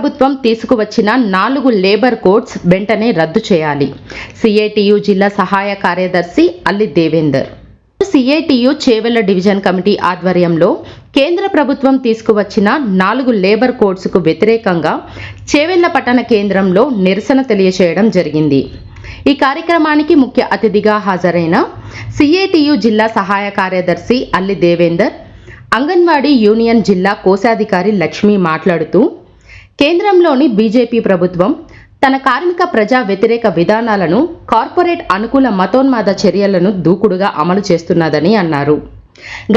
ప్రభుత్వం తీసుకువచ్చిన నాలుగు లేబర్ కోడ్స్ వెంటనే రద్దు చేయాలి. సిఐటియు జిల్లా సహాయ కార్యదర్శి Alli Devender. CITU Chevella division committee ఆధ్వర్యంలో కేంద్ర ప్రభుత్వం తీసుకువచ్చిన నాలుగు లేబర్ కోడ్స్కు వ్యతిరేకంగా చేవెళ్ళ పట్టణ కేంద్రంలో నిరసన తెలియచేయడం జరిగింది. ఈ కార్యక్రమానికి ముఖ్య అతిథిగా హాజరైన సిఐటియు జిల్లా సహాయ కార్యదర్శి అల్లి దేవేందర్ అంగన్వాడీ యూనియన్ జిల్లా కోశాధికారి లక్ష్మి మాట్లాడుతూ కేంద్రంలోని బీజేపీ ప్రభుత్వం తన కార్మిక ప్రజా వ్యతిరేక విధానాలను కార్పొరేట్ అనుకూల మతోన్మాద చర్యలను దూకుడుగా అమలు చేస్తున్నదని అన్నారు.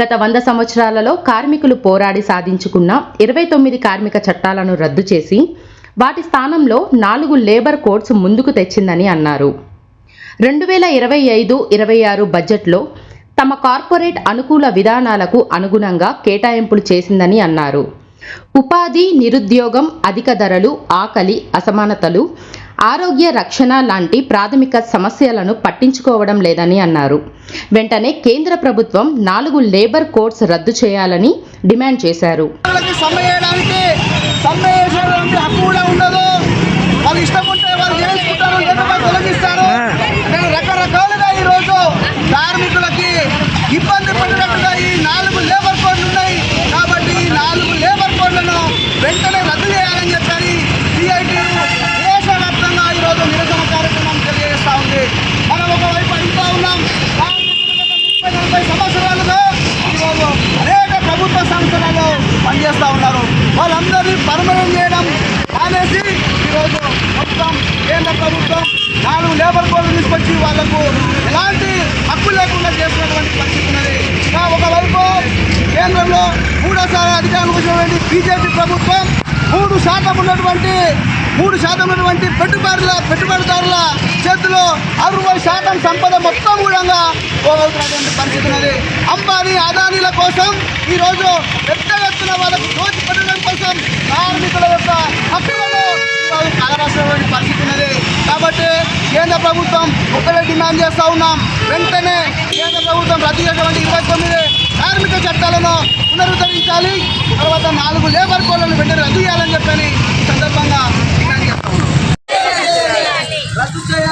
గత వంద సంవత్సరాలలో కార్మికులు పోరాడి సాధించుకున్న ఇరవై తొమ్మిది కార్మిక చట్టాలను రద్దు చేసి వాటి స్థానంలో నాలుగు లేబర్ కోడ్స్ ముందుకు తెచ్చిందని అన్నారు. రెండు వేల ఇరవై ఐదు ఇరవై ఆరు బడ్జెట్లో తమ కార్పొరేట్ అనుకూల విధానాలకు అనుగుణంగా కేటాయింపులు చేసిందని అన్నారు. ఉపాధి నిరుద్యోగం అధిక ధరలు ఆకలి అసమానతలు ఆరోగ్య రక్షణ లాంటి ప్రాథమిక సమస్యలను పట్టించుకోవడం లేదని అన్నారు. వెంటనే కేంద్ర ప్రభుత్వం నాలుగు లేబర్ కోడ్స్ రద్దు చేయాలని డిమాండ్ చేశారు వాళ్ళకి సమ్మె చేయడానికి సమ్మె చేసేటువంటి హక్కు కూడా ఉండదు వాళ్ళు ఇష్టం ఉంటే వాళ్ళు చేసుకుంటారు లేకపోతే తొలగిస్తారు నేను రకరకాలుగా ఈరోజు కార్మికులకి ఇబ్బంది పడినట్టుగా ఈ నాలుగు లేబర్ కోడ్లు ఉన్నాయి కాబట్టి ఈ నాలుగు లేబర్ కోడ్లను వెంటనే రద్దు చేయాలని చెప్పని సిఐటి దేశవ్యాప్తంగా ఈరోజు నిరసన కార్యక్రమం తెలియజేస్తా ఉంది మనం ఒకవైపు ఇంట్లో ఉన్నాం కార్మికులు గత ముప్పై నలభై సంవత్సరాలుగా ఈరోజు అనేక ప్రభుత్వ సంస్థలలో చేస్తూ ఉన్నారు. వాళ్ళందరినీ పర్మనెంట్ చేయడం అనేసి ఈరోజు మొత్తం కేంద్ర ప్రభుత్వం నాలుగు లేబర్ కోడ్లు తీసుకొచ్చి వాళ్ళకు ఎలాంటి హక్కు లేకుండా చేసినటువంటి పరిస్థితి ఉన్నది. ఒకవైపు కేంద్రంలో మూడోసారి అధికారంలోకి వచ్చినటువంటి బీజేపీ ప్రభుత్వం మూడు శాతం ఉన్నటువంటి మూడు శాతం ఉన్నటువంటి పెట్టుబడుల పెట్టుబడిదారుల చేతిలో అరవై శాతం సంపద మొత్తం కూడా పోగలుగుతున్నటువంటి పరిస్థితి ఉన్నది. అంబానీ కోసం ఈరోజు పెద్ద ఎత్తున వాళ్ళకు దోచి పెట్టడం కోసం కార్మికుల యొక్క హక్కులను ఈరోజు కాలరాసినటువంటి పరిస్థితి ఉన్నది. కాబట్టి కేంద్ర ప్రభుత్వం ఒకటే డిమాండ్ చేస్తూ ఉన్నాం. వెంటనే కేంద్ర ప్రభుత్వం రద్దు చేసినటువంటి ఇరవై తొమ్మిది కార్మిక చట్టాలను పునరుద్ధరించాలి. తర్వాత నాలుగు లేబర్ కోడ్లను వెంటనే రద్దు చేయాలని చెప్పని ఈ సందర్భంగా డిమాండ్ చేస్తా ఉన్నాం. రద్దు చేయాలి.